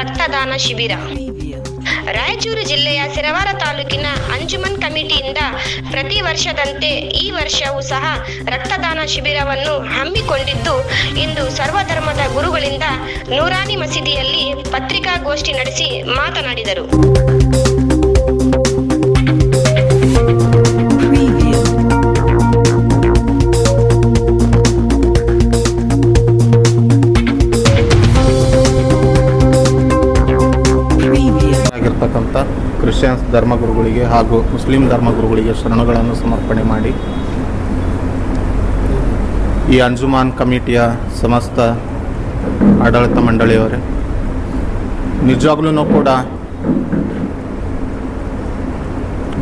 ರಕ್ತದಾನ ಶಿಬಿರ. ರಾಯಚೂರು ಜಿಲ್ಲೆಯ ಸಿರವಾರ ತಾಲೂಕಿನ ಅಂಜುಮನ್ ಕಮಿಟಿಯಿಂದ ಪ್ರತಿ ವರ್ಷದಂತೆ ಈ ವರ್ಷವೂ ಸಹ ರಕ್ತದಾನ ಶಿಬಿರವನ್ನು ಹಮ್ಮಿಕೊಂಡಿದ್ದು, ಇಂದು ಸರ್ವಧರ್ಮದ ಗುರುಗಳಿಂದ ನೂರಾನಿ ಮಸೀದಿಯಲ್ಲಿ ಪತ್ರಿಕಾಗೋಷ್ಠಿ ನಡೆಸಿ ಮಾತನಾಡಿದರು. ಕ್ರಿಶ್ಚಿಯನ್ಸ್ ಧರ್ಮಗುರುಗಳಿಗೆ ಹಾಗೂ ಮುಸ್ಲಿಂ ಧರ್ಮಗುರುಗಳಿಗೆ ಶರಣಗಳನ್ನು ಸಮರ್ಪಣೆ ಮಾಡಿ. ಈ ಅಂಜುಮಾನ್ ಕಮಿಟಿಯ ಸಮಸ್ತ ಆಡಳಿತ ಮಂಡಳಿಯವರೇ ನಿಜವಾಗ್ಲೂ ಕೂಡ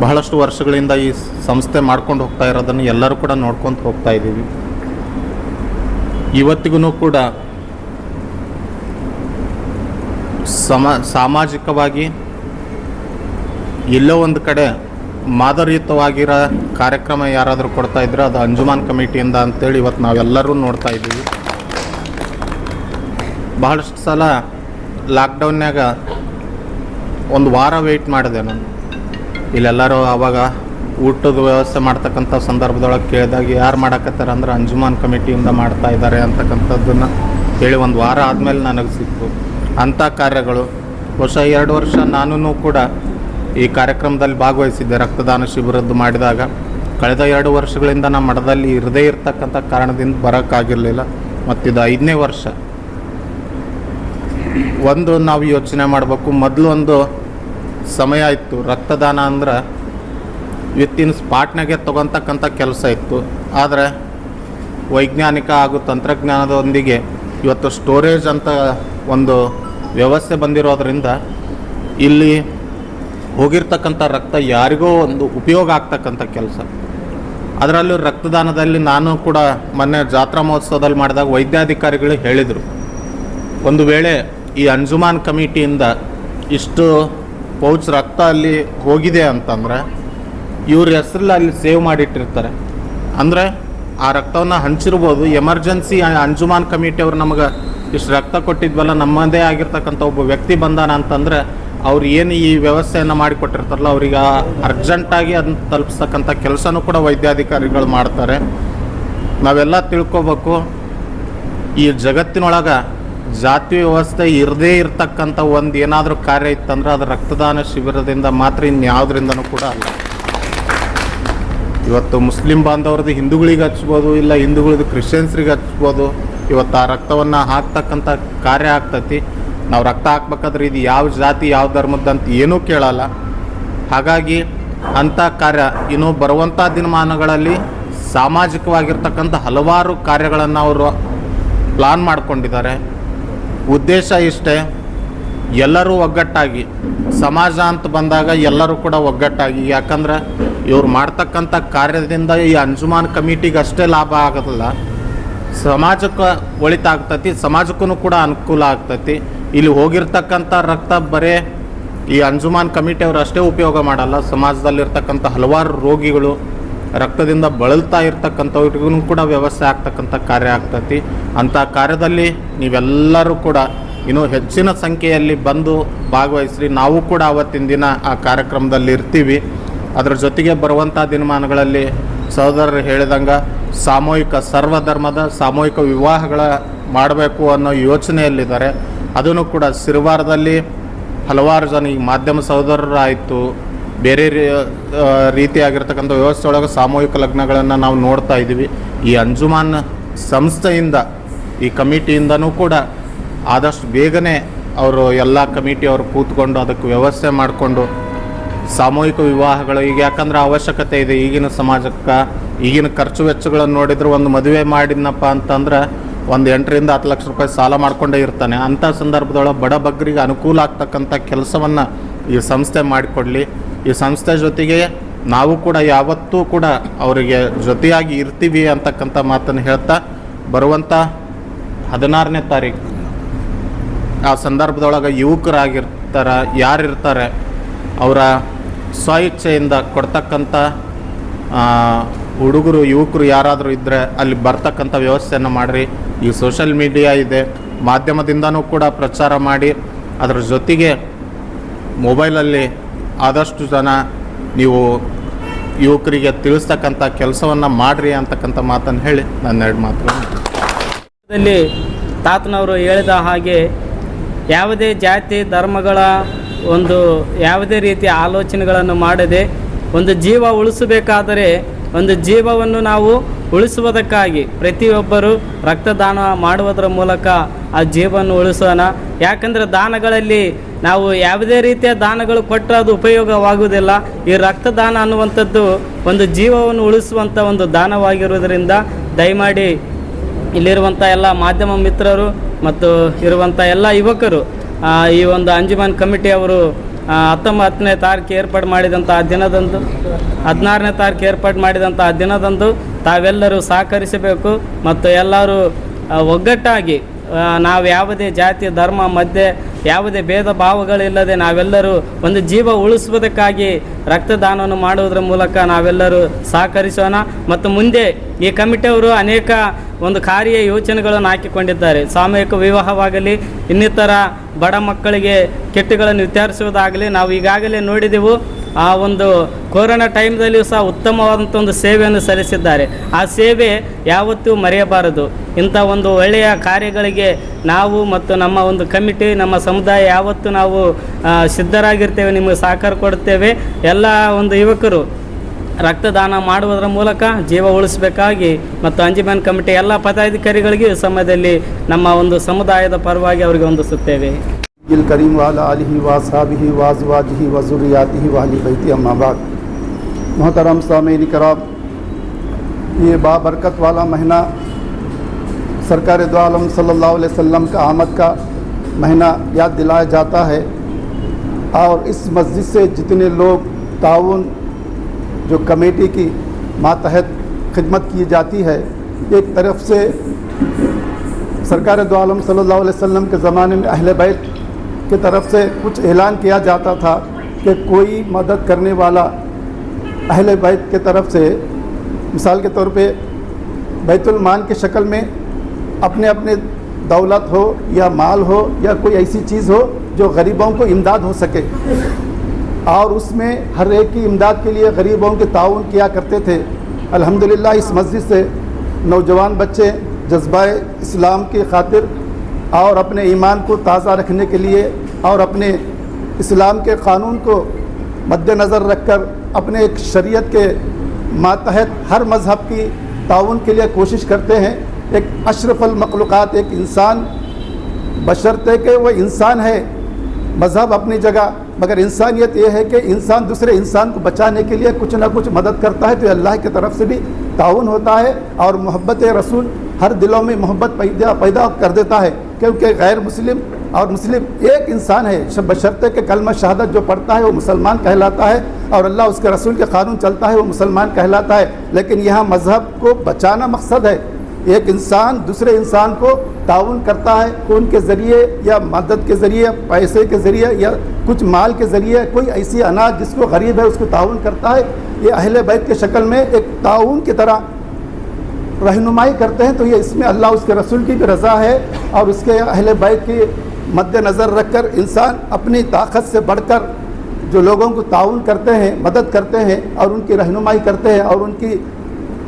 ಬಹಳಷ್ಟು ವರ್ಷಗಳಿಂದ ಈ ಸಂಸ್ಥೆ ಮಾಡ್ಕೊಂಡು ಹೋಗ್ತಾ ಇರೋದನ್ನು ಎಲ್ಲರೂ ಕೂಡ ನೋಡ್ಕೊಂತ ಹೋಗ್ತಾ ಇದ್ದೀವಿ. ಇವತ್ತಿಗೂ ಕೂಡ ಸಮ, ಸಾಮಾಜಿಕವಾಗಿ ಎಲ್ಲೋ ಒಂದು ಕಡೆ ಮಾದರಿಯುತವಾಗಿರೋ ಕಾರ್ಯಕ್ರಮ ಯಾರಾದರೂ ಕೊಡ್ತಾ ಇದ್ರೆ ಅದು ಅಂಜುಮಾನ್ ಕಮಿಟಿಯಿಂದ ಅಂತೇಳಿ ಇವತ್ತು ನಾವೆಲ್ಲರೂ ನೋಡ್ತಾ ಇದ್ದೀವಿ. ಬಹಳಷ್ಟು ಸಲ ಲಾಕ್ಡೌನ್ಯಾಗ ಒಂದು ವಾರ ವೆಯ್ಟ್ ಮಾಡಿದೆ ನಾನು. ಇಲ್ಲೆಲ್ಲರೂ ಆವಾಗ ಊಟದ ವ್ಯವಸ್ಥೆ ಮಾಡ್ತಕ್ಕಂಥ ಸಂದರ್ಭದೊಳಗೆ ಕೇಳಿದಾಗ ಯಾರು ಮಾಡಕತ್ತಾರ ಅಂದ್ರೆ ಅಂಜುಮಾನ್ ಕಮಿಟಿಯಿಂದ ಮಾಡ್ತಾ ಇದ್ದಾರೆ ಅಂತಕ್ಕಂಥದ್ದನ್ನು ಹೇಳಿ ಒಂದು ವಾರ ಆದಮೇಲೆ ನನಗೆ ಸಿಕ್ತು. ಅಂಥ ಕಾರ್ಯಗಳು. ಬಹುಶಃ ಎರಡು ವರ್ಷ ನಾನು ಕೂಡ ಈ ಕಾರ್ಯಕ್ರಮದಲ್ಲಿ ಭಾಗವಹಿಸಿದ್ದೆ. ರಕ್ತದಾನ ಶಿಬಿರದ್ದು ಮಾಡಿದಾಗ ಕಳೆದ ಎರಡು ವರ್ಷಗಳಿಂದ ನಮ್ಮ ಮಠದಲ್ಲಿ ಇರದೇ ಇರತಕ್ಕಂಥ ಕಾರಣದಿಂದ ಬರೋಕ್ಕಾಗಿರಲಿಲ್ಲ. ಮತ್ತಿದು ಐದನೇ ವರ್ಷ. ಒಂದು ನಾವು ಯೋಚನೆ ಮಾಡಬೇಕು, ಮೊದಲು ಒಂದು ಸಮಯ ಇತ್ತು. ರಕ್ತದಾನ ಅಂದ್ರೆ ವಿತ್ತಿನ ಸ್ಪಾಟ್ನಾಗೆ ತಗೊತಕ್ಕಂಥ ಕೆಲಸ ಇತ್ತು. ಆದರೆ ವೈಜ್ಞಾನಿಕ ಹಾಗೂ ತಂತ್ರಜ್ಞಾನದೊಂದಿಗೆ ಇವತ್ತು ಸ್ಟೋರೇಜ್ ಅಂತ ಒಂದು ವ್ಯವಸ್ಥೆ ಬಂದಿರೋದ್ರಿಂದ ಇಲ್ಲಿ ಹೋಗಿರ್ತಕ್ಕಂಥ ರಕ್ತ ಯಾರಿಗೋ ಒಂದು ಉಪಯೋಗ ಆಗ್ತಕ್ಕಂಥ ಕೆಲಸ. ಅದರಲ್ಲೂ ರಕ್ತದಾನದಲ್ಲಿ ನಾನು ಕೂಡ ಮೊನ್ನೆ ಜಾತ್ರಾ ಮಹೋತ್ಸವದಲ್ಲಿ ಮಾಡಿದಾಗ ವೈದ್ಯಾಧಿಕಾರಿಗಳು ಹೇಳಿದರು. ಒಂದು ವೇಳೆ ಈ ಅಂಜುಮಾನ್ ಕಮಿಟಿಯಿಂದ ಇಷ್ಟು ಪೌಚ್ ರಕ್ತ ಅಲ್ಲಿ ಹೋಗಿದೆ ಅಂತಂದರೆ ಇವ್ರ ಹೆಸರಲ್ಲಿ ಅಲ್ಲಿ ಸೇವ್ ಮಾಡಿಟ್ಟಿರ್ತಾರೆ. ಅಂದರೆ ಆ ರಕ್ತವನ್ನು ಹಂಚಿರ್ಬೋದು. ಎಮರ್ಜೆನ್ಸಿ ಅಂಜುಮಾನ್ ಕಮಿಟಿಯವ್ರು ನಮಗೆ ಇಷ್ಟು ರಕ್ತ ಕೊಟ್ಟಿದ್ವಲ್ಲ, ನಮ್ಮದೇ ಆಗಿರ್ತಕ್ಕಂಥ ಒಬ್ಬ ವ್ಯಕ್ತಿ ಬಂದಾನ ಅಂತಂದರೆ ಅವ್ರು ಏನು ಈ ವ್ಯವಸ್ಥೆಯನ್ನು ಮಾಡಿಕೊಟ್ಟಿರ್ತಾರಲ್ಲ, ಅವ್ರಿಗೆ ಅರ್ಜೆಂಟಾಗಿ ಅದನ್ನ ತಲುಪಿಸ್ತಕ್ಕಂಥ ಕೆಲಸನೂ ಕೂಡ ವೈದ್ಯಾಧಿಕಾರಿಗಳು ಮಾಡ್ತಾರೆ. ನಾವೆಲ್ಲ ತಿಳ್ಕೊಬೇಕು, ಈ ಜಗತ್ತಿನೊಳಗೆ ಜಾತಿ ವ್ಯವಸ್ಥೆ ಇರದೇ ಇರತಕ್ಕಂಥ ಒಂದು ಏನಾದರೂ ಕಾರ್ಯ ಇತ್ತಂದ್ರೆ ಅದು ರಕ್ತದಾನ ಶಿಬಿರದಿಂದ ಮಾತ್ರ ಇನ್ಯಾವುದರಿಂದನೂ ಕೂಡ ಅಲ್ಲ. ಇವತ್ತು ಮುಸ್ಲಿಂ ಬಾಂಧವ್ರದ್ದು ಹಿಂದೂಗಳಿಗೆ ಹಚ್ಬೋದು, ಇಲ್ಲ ಹಿಂದೂಗಳದ್ದು ಕ್ರಿಶ್ಚಿಯನ್ಸ್ರಿಗೆ ಹಚ್ಬೋದು, ಇವತ್ತು ಆ ರಕ್ತವನ್ನು ಹಾಕ್ತಕ್ಕಂಥ ಕಾರ್ಯ ಆಗ್ತತಿ. ನಾವು ರಕ್ತ ಹಾಕ್ಬೇಕಾದ್ರೆ ಇದು ಯಾವ ಜಾತಿ, ಯಾವ ಧರ್ಮದ್ದಂತ ಏನೂ ಕೇಳಲ್ಲ. ಹಾಗಾಗಿ ಅಂಥ ಕಾರ್ಯ ಇನ್ನು ಬರುವಂಥ ದಿನಮಾನಗಳಲ್ಲಿ ಸಾಮಾಜಿಕವಾಗಿರ್ತಕ್ಕಂಥ ಹಲವಾರು ಕಾರ್ಯಗಳನ್ನು ಅವರು ಪ್ಲಾನ್ ಮಾಡಿಕೊಂಡಿದ್ದಾರೆ. ಉದ್ದೇಶ ಇಷ್ಟೇ, ಎಲ್ಲರೂ ಒಗ್ಗಟ್ಟಾಗಿ, ಸಮಾಜ ಅಂತ ಬಂದಾಗ ಎಲ್ಲರೂ ಕೂಡ ಒಗ್ಗಟ್ಟಾಗಿ, ಯಾಕಂದ್ರೆ ಇವ್ರು ಮಾಡ್ತಕ್ಕಂಥ ಕಾರ್ಯದಿಂದ ಈ ಅಂಜುಮಾನ್ ಕಮಿಟಿಗೆ ಅಷ್ಟೇ ಲಾಭ ಆಗೋದಿಲ್ಲ. ಸಮಾಜಕ್ಕೆ ಒಳಿತಾಗ್ತತಿ, ಸಮಾಜಕ್ಕೂ ಕೂಡ ಅನುಕೂಲ ಆಗ್ತತಿ. ಇಲ್ಲಿ ಹೋಗಿರ್ತಕ್ಕಂಥ ರಕ್ತ ಬರೇ ಈ ಅಂಜುಮಾನ್ ಕಮಿಟಿಯವರು ಅಷ್ಟೇ ಉಪಯೋಗ ಮಾಡಲ್ಲ. ಸಮಾಜದಲ್ಲಿರ್ತಕ್ಕಂಥ ಹಲವಾರು ರೋಗಿಗಳು ರಕ್ತದಿಂದ ಬಳಲ್ತಾ ಇರ್ತಕ್ಕಂಥವ್ರಿಗೂ ಕೂಡ ವ್ಯವಸ್ಥೆ ಆಗ್ತಕ್ಕಂಥ ಕಾರ್ಯ ಆಗ್ತತಿ. ಅಂಥ ಕಾರ್ಯದಲ್ಲಿ ನೀವೆಲ್ಲರೂ ಕೂಡ ಇನ್ನೂ ಹೆಚ್ಚಿನ ಸಂಖ್ಯೆಯಲ್ಲಿ ಬಂದು ಭಾಗವಹಿಸ್ರಿ. ನಾವು ಕೂಡ ಅವತ್ತಿನ ದಿನ ಆ ಕಾರ್ಯಕ್ರಮದಲ್ಲಿ ಇರ್ತೀವಿ. ಅದರ ಜೊತೆಗೆ ಬರುವಂಥ ದಿನಮಾನಗಳಲ್ಲಿ ಸಹೋದರರು ಹೇಳಿದಂಗೆ ಸಾಮೂಹಿಕ ಸರ್ವಧರ್ಮದ ಸಾಮೂಹಿಕ ವಿವಾಹಗಳ ಮಾಡಬೇಕು ಅನ್ನೋ ಯೋಚನೆಯಲ್ಲಿದ್ದಾರೆ. ಅದನ್ನು ಕೂಡ ಸಿರವಾರದಲ್ಲಿ ಹಲವಾರು ಜನ ಈ ಮಾಧ್ಯಮ ಸಹೋದರರಾಯಿತು. ಬೇರೆ ರೀತಿಯಾಗಿರ್ತಕ್ಕಂಥ ವ್ಯವಸ್ಥೆ ಒಳಗೆ ಸಾಮೂಹಿಕ ಲಗ್ನಗಳನ್ನು ನಾವು ನೋಡ್ತಾ ಇದ್ದೀವಿ. ಈ ಅಂಜುಮಾನ್ ಸಂಸ್ಥೆಯಿಂದ, ಈ ಕಮಿಟಿಯಿಂದನೂ ಕೂಡ ಆದಷ್ಟು ಬೇಗನೆ ಅವರು ಎಲ್ಲ ಕಮಿಟಿಯವರು ಕೂತ್ಕೊಂಡು ಅದಕ್ಕೆ ವ್ಯವಸ್ಥೆ ಮಾಡಿಕೊಂಡು ಸಾಮೂಹಿಕ ವಿವಾಹಗಳು, ಈಗ ಯಾಕಂದ್ರೆ ಅವಶ್ಯಕತೆ ಇದೆ ಈಗಿನ ಸಮಾಜಕ್ಕೆ. ಈಗಿನ ಖರ್ಚು ವೆಚ್ಚಗಳನ್ನು ನೋಡಿದ್ರೆ ಒಂದು ಮದುವೆ ಮಾಡಿದ್ನಪ್ಪ ಅಂತಂದ್ರೆ ಒಂದು ಎಂಟರಿಂದ ಹತ್ತು ಲಕ್ಷ ರೂಪಾಯಿ ಸಾಲ ಮಾಡಿಕೊಂಡೇ ಇರ್ತಾನೆ. ಅಂಥ ಸಂದರ್ಭದೊಳಗೆ ಬಡ ಬಗ್ಗರಿಗೆ ಅನುಕೂಲ ಆಗ್ತಕ್ಕಂಥ ಕೆಲಸವನ್ನು ಈ ಸಂಸ್ಥೆ ಮಾಡಿಕೊಡಲಿ. ಈ ಸಂಸ್ಥೆ ಜೊತೆಗೆ ನಾವು ಕೂಡ ಯಾವತ್ತೂ ಕೂಡ ಅವರಿಗೆ ಜೊತೆಯಾಗಿ ಇರ್ತೀವಿ ಅಂತಕ್ಕಂಥ ಮಾತನ್ನು ಹೇಳ್ತಾ ಬರುವಂಥ ಹದಿನಾರನೇ ತಾರೀಕು ಆ ಸಂದರ್ಭದೊಳಗೆ ಯುವಕರಾಗಿರ್ತಾರೆ, ಯಾರಿರ್ತಾರೆ, ಅವರ ಸ್ವಇಚ್ಛೆಯಿಂದ ಕೊಡ್ತಕ್ಕಂಥ ಹುಡುಗರು, ಯುವಕರು ಯಾರಾದರೂ ಇದ್ದರೆ ಅಲ್ಲಿ ಬರ್ತಕ್ಕಂಥ ವ್ಯವಸ್ಥೆಯನ್ನು ಮಾಡಿರಿ. ಈ ಸೋಷಲ್ ಮೀಡಿಯಾ ಇದೆ. ಮಾಧ್ಯಮದಿಂದನೂ ಕೂಡ ಪ್ರಚಾರ ಮಾಡಿ. ಅದರ ಜೊತೆಗೆ ಮೊಬೈಲಲ್ಲಿ ಆದಷ್ಟು ಜನ ನೀವು ಯುವಕರಿಗೆ ತಿಳಿಸ್ತಕ್ಕಂಥ ಕೆಲಸವನ್ನು ಮಾಡಿರಿ ಅಂತಕ್ಕಂಥ ಮಾತನ್ನು ಹೇಳಿ. ನನ್ನ ಎರಡು ಮಾತುಗಳಲ್ಲಿ ತಾತನವರು ಹೇಳಿದ ಹಾಗೆ ಯಾವುದೇ ಜಾತಿ, ಧರ್ಮಗಳ ಒಂದು ಯಾವುದೇ ರೀತಿಯ ಆಲೋಚನೆಗಳನ್ನು ಮಾಡದೆ ಒಂದು ಜೀವ ಉಳಿಸಬೇಕಾದರೆ ಒಂದು ಜೀವವನ್ನು ನಾವು ಉಳಿಸುವುದಕ್ಕಾಗಿ ಪ್ರತಿಯೊಬ್ಬರು ರಕ್ತದಾನ ಮಾಡುವುದರ ಮೂಲಕ ಆ ಜೀವವನ್ನು ಉಳಿಸೋಣ. ಯಾಕಂದರೆ ದಾನಗಳಲ್ಲಿ ನಾವು ಯಾವುದೇ ರೀತಿಯ ದಾನಗಳು ಕೊಟ್ಟರೆ ಅದು ಉಪಯೋಗವಾಗುವುದಿಲ್ಲ. ಈ ರಕ್ತದಾನ ಅನ್ನುವಂಥದ್ದು ಒಂದು ಜೀವವನ್ನು ಉಳಿಸುವಂಥ ಒಂದು ದಾನವಾಗಿರುವುದರಿಂದ ದಯಮಾಡಿ ಇಲ್ಲಿರುವಂಥ ಎಲ್ಲ ಮಾಧ್ಯಮ ಮಿತ್ರರು ಮತ್ತು ಇರುವಂಥ ಎಲ್ಲ ಯುವಕರು ಈ ಒಂದು ಅಂಜುಮಾನ್ ಕಮಿಟಿಯವರು ಹತ್ತೊಂಬತ್ತನೇ ತಾರೀಕು ಏರ್ಪಾಡು ಮಾಡಿದಂಥ ಆ ದಿನದಂದು, ಹದಿನಾರನೇ ತಾರೀಕು ಏರ್ಪಾಡು ಮಾಡಿದಂಥ ಆ ದಿನದಂದು ತಾವೆಲ್ಲರೂ ಸಹಕರಿಸಬೇಕು ಮತ್ತು ಎಲ್ಲರೂ ಒಗ್ಗಟ್ಟಾಗಿ ನಾವು ಯಾವುದೇ ಜಾತಿ, ಧರ್ಮ, ಮಧ್ಯೆ ಯಾವುದೇ ಭೇದ ಭಾವಗಳಿಲ್ಲದೆ ನಾವೆಲ್ಲರೂ ಒಂದು ಜೀವ ಉಳಿಸುವುದಕ್ಕಾಗಿ ರಕ್ತದಾನವನ್ನು ಮಾಡುವುದರ ಮೂಲಕ ನಾವೆಲ್ಲರೂ ಸಹಕರಿಸೋಣ. ಮತ್ತು ಮುಂದೆ ಈ ಕಮಿಟಿಯವರು ಅನೇಕ ಒಂದು ಕಾರ್ಯ ಯೋಚನೆಗಳನ್ನು ಹಾಕಿಕೊಂಡಿದ್ದಾರೆ. ಸಾಮೂಹಿಕ ವಿವಾಹವಾಗಲಿ, ಇನ್ನಿತರ ಬಡ ಮಕ್ಕಳಿಗೆ ಕೆಟ್ಟುಗಳನ್ನು ವಿತರಿಸುವುದಾಗಲಿ ನಾವು ಈಗಾಗಲೇ ನೋಡಿದೆವು. ಆ ಒಂದು ಕೊರೋನಾ ಟೈಮ್ದಲ್ಲಿಯೂ ಸಹ ಉತ್ತಮವಾದಂಥ ಒಂದು ಸೇವೆಯನ್ನು ಸಲ್ಲಿಸಿದ್ದಾರೆ. ಆ ಸೇವೆ ಯಾವತ್ತೂ ಮರೆಯಬಾರದು. ಇಂಥ ಒಂದು ಒಳ್ಳೆಯ ಕಾರ್ಯಗಳಿಗೆ ನಾವು ಮತ್ತು ನಮ್ಮ ಒಂದು ಕಮಿಟಿ, ನಮ್ಮ ಸಮುದಾಯ ಯಾವತ್ತೂ ನಾವು ಸಿದ್ಧರಾಗಿರ್ತೇವೆ, ನಿಮಗೆ ಸಹಕಾರ ಕೊಡುತ್ತೇವೆ. ಎಲ್ಲ ಒಂದು ಯುವಕರು ರಕ್ತದಾನ ಮಾಡುವುದರ ಮೂಲಕ ಜೀವ ಉಳಿಸಬೇಕಾಗಿ ಮತ್ತು ಅಂಜಿಮನ್ ಕಮಿಟಿ ಎಲ್ಲ ಪದಾಧಿಕಾರಿಗಳಿಗೆ ಈ ಸಮಯದಲ್ಲಿ ನಮ್ಮ ಒಂದು ಸಮುದಾಯದ ಪರವಾಗಿ ಅವರಿಗೆ ಹೊಂದಿಸುತ್ತೇವೆ الکریم والا علیہ واسابی واز واجہ وضوریاتی والی بہتی اما بعد۔ محترم سامعین کرام، یہ بابرکت والا مہینہ سرکار دو عالم صلی اللہ علیہ وسلم کا آمد کا مہینہ یاد دلایا جاتا ہے۔ اور اس مسجد سے جتنے لوگ تعاون، جو کمیٹی کی ماتحت خدمت کی جاتی ہے، ایک طرف سے سرکار دو عالم صلی اللہ علیہ وسلم کے زمانے میں اہل بیت کے طرف سے کچھ اعلان کیا جاتا تھا کہ کوئی مدد کرنے والا اہل بیت کے طرف سے، مثال کے طور پہ، بیت المان کے شکل میں اپنے اپنے دولت ہو یا مال ہو یا کوئی ایسی چیز ہو جو غریبوں کو امداد ہو سکے۔ اور اس میں ہر ایک کی امداد کے لیے غریبوں کے تعاون کیا کرتے تھے۔ الحمدللہ اس مسجد سے نوجوان بچے جذبہ اسلام کی خاطر اور اپنے ایمان کو تازہ رکھنے کے لیے اور اپنے اسلام کے قانون کو مد نظر رکھ کر اپنے ایک شریعت کے ماتحت ہر مذہب کی تعاون کے لیے کوشش کرتے ہیں۔ ایک اشرف المخلوقات، ایک انسان بشرطے کہ وہ انسان ہے، مذہب اپنی جگہ۔ مگر انسانیت یہ ہے کہ انسان دوسرے انسان کو بچانے کے لیے کچھ نہ کچھ مدد کرتا ہے، تو اللہ کی طرف سے بھی تعاون ہوتا ہے اور محبت رسول ہر دلوں میں محبت پیدا پیدا کر دیتا ہے کیونکہ غیر مسلم اور مسلم ایک انسان ہے بشرطے کے کلمہ شہادت جو پڑھتا ہے وہ مسلمان کہلاتا ہے اور اللہ اس کے رسول کے قانون چلتا ہے وہ مسلمان کہلاتا ہے۔ لیکن یہاں مذہب کو بچانا مقصد ہے۔ ایک انسان دوسرے انسان کو تعاون کرتا ہے خون کے ذریعے یا مدد کے ذریعے، پیسے کے ذریعے یا کچھ مال کے ذریعے۔ کوئی ایسی اناج جس کو غریب ہے اس کو تعاون کرتا ہے۔ یہ اہل بیت کے شکل میں ایک تعاون کی طرح رہنمائی کرتے ہیں تو یہ اس میں اللہ اس کے رسول کی بھی رضا ہے اور اس کے اہل بیت کی مد نظر رکھ کر انسان اپنی طاقت سے بڑھ کر جو لوگوں کو تعاون کرتے ہیں، مدد کرتے ہیں اور ان کی رہنمائی کرتے ہیں اور ان کی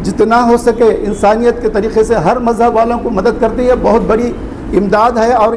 جتنا ہو سکے انسانیت کے طریقے سے ہر مذہب والوں کو مدد کرتی ہے بہت بڑی امداد ہے اور